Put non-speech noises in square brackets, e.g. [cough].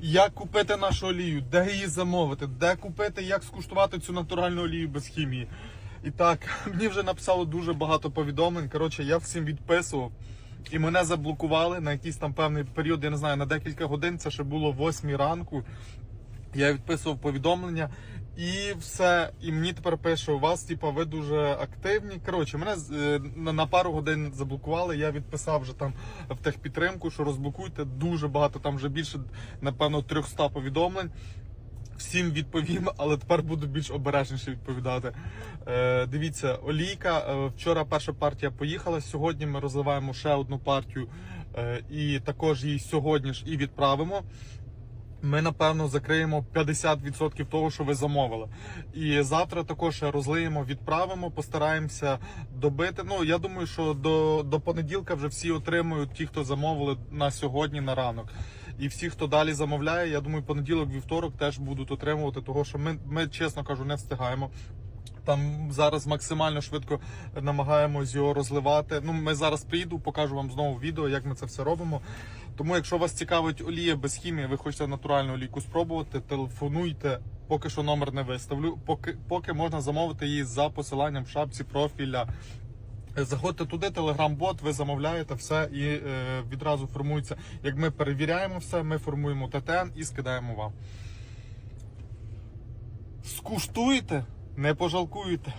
як купити нашу олію, де її замовити, де купити, як скуштувати цю натуральну олію без хімії. І так, [laughs] мені вже написало дуже багато повідомлень. Коротше, я всім відписував. І мене заблокували на якийсь там певний період, я не знаю, на декілька годин. Це ще було 8 ранку. Я відписував повідомлення і все. І мені тепер пише, у вас, типа, ви дуже активні. Коротше, мене е, на, пару годин заблокували. Я відписав вже там в техпідтримку, що розблокуйте. Дуже багато, там вже більше, напевно, 300 повідомлень. Всім відповім, [laughs] але тепер буду більш обережніше відповідати. Е, дивіться, олійка. е, вчора перша партія поїхала. Сьогодні ми розливаємо ще одну партію, е, і також її сьогодні ж і відправимо. Ми напевно закриємо 50% того, що ви замовили. І завтра також розлиємо, відправимо, постараємося добити. Ну я думаю, що до, до понеділка вже всі отримують ті, хто замовили на сьогодні на ранок. І всі, хто далі замовляє, я думаю, понеділок, вівторок теж будуть отримувати, того що ми, ми чесно кажу, не встигаємо. Там зараз максимально швидко намагаємось його розливати. Ну, ми зараз приїду, покажу вам знову відео, як ми це все робимо. Тому, якщо вас цікавить олія без хімії, ви хочете натуральну олійку спробувати, телефонуйте. Поки що номер не виставлю. Поки, поки можна замовити її за посиланням в шапці профіля. Заходьте туди, телеграм-бот, ви замовляєте все і е, відразу формується. Як ми перевіряємо все, ми формуємо ТТН і скидаємо вам. Скуштуйте, не пожалкуєте.